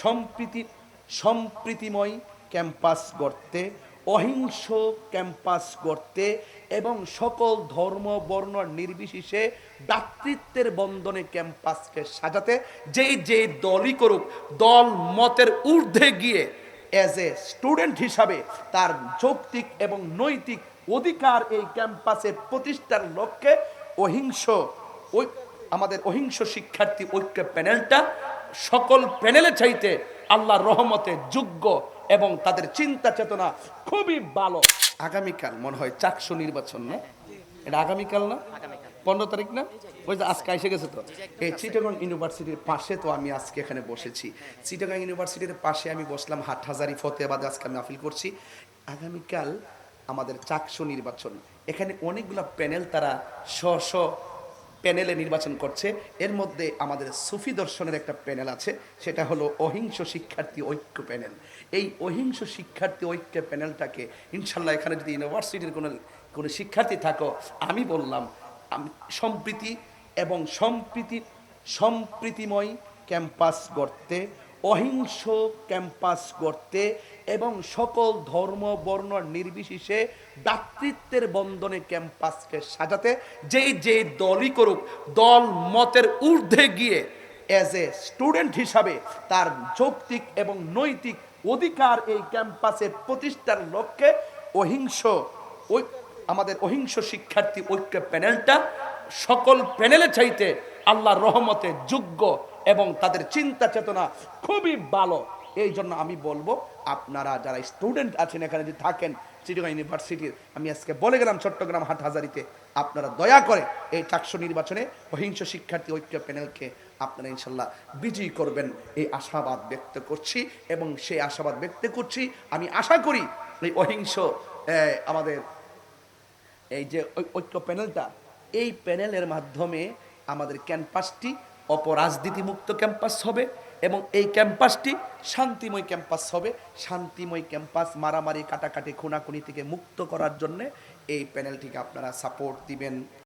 সম্প্রীতি, সম্প্রীতিময় ক্যাম্পাস গড়তে, অহিংস ক্যাম্পাস গড়তে এবং সকল ধর্ম, বর্ণ নির্বিশেষে দাতৃত্বের বন্ধনে ক্যাম্পাসকে সাজাতে যেই যে দলই করুক, দল মতের ঊর্ধ্বে গিয়ে অ্যাজ এ স্টুডেন্ট হিসাবে তার যৌক্তিক এবং নৈতিক অধিকার এই ক্যাম্পাসে প্রতিষ্ঠার লক্ষ্যে অহিংস ওই আমাদের অহিংস শিক্ষার্থী ঐক্য প্যানেলটা সকল প্যানেলে চাইতে আল্লাহর রহমতে যোগ্য এবং তাদের চিন্তা চেতনা খুবই ভালো। আগামীকাল মনে হয় চারশো নির্বাচন, না? এটা আগামীকাল না? পনেরো তারিখ না? ওই যে আজকে এসে গেছে তো। এই চিটাগং ইউনিভার্সিটির পাশে তো আমি আজকে এখানে বসেছি। চিটাগং ইউনিভার্সিটির পাশে আমি বসলাম হাটহাজারি ফতেবাদে আজকে আমি আপিল করছি। আগামীকাল আমাদের চাকসু নির্বাচন। এখানে অনেকগুলো প্যানেল তারা স্ব প্যানেলে নির্বাচন করছে। এর মধ্যে আমাদের সুফি দর্শনের একটা প্যানেল আছে, সেটা হলো অহিংস শিক্ষার্থী ঐক্য প্যানেল। এই অহিংস শিক্ষার্থী ঐক্য প্যানেলটাকে ইনশাল্লাহ এখানে যদি ইউনিভার্সিটির কোনো কোনো শিক্ষার্থী থাকো, আমি বললাম, আমি সম্প্রীতি এবং সম্প্রীতি, সম্প্রীতিময় ক্যাম্পাস গড়তে অহিংস ক্যাম্পাস গড়তে এবং সকল ধর্ম, বর্ণ নির্বিশেষে ভ্রাতৃত্বের বন্ধনে ক্যাম্পাসকে সাজাতে, যেই যে দলই করুক, দল মতের ঊর্ধ্বে গিয়ে অ্যাজ এ স্টুডেন্ট হিসাবে তার যৌক্তিক এবং নৈতিক অধিকার এই ক্যাম্পাসে প্রতিষ্ঠার লক্ষ্যে অহিংস ওই আমাদের অহিংস শিক্ষার্থী ঐক্য প্যানেলটা সকল প্যানেলে চাইতে আল্লাহর রহমতে যোগ্য এবং তাদের চিন্তা চেতনা খুবই ভালো। এই জন্য আমি বলব, আপনারা যারা স্টুডেন্ট আছেন এখানে যদি থাকেন চিটিগাং ইউনিভার্সিটির আমি আজকে বলে গেলাম চট্টগ্রাম হাটহাজারিতে, আপনারা দয়া করে এই চাকসু নির্বাচনে অহিংস শিক্ষার্থী ঐক্য প্যানেলকে আপনারা ইনশাল্লাহ বিজয়ী করবেন। এই আশাবাদ ব্যক্ত করছি এবং সেই আশাবাদ ব্যক্ত করছি। আমি আশা করি এই অহিংস আমাদের এই যে ঐক্য প্যানেলটা, এই প্যানেলের মাধ্যমে আমাদের ক্যাম্পাসটি অপরাজনীতিমুক্ত ক্যাম্পাস হবে এবং এই ক্যাম্পাসটি শান্তিময় ক্যাম্পাস হবে। শান্তিময় ক্যাম্পাস মারামারি, কাটাকাটি, খুনাখুনি থেকে মুক্ত করার জন্যে এই প্যানেলটিকে আপনারা সাপোর্ট দিবেন।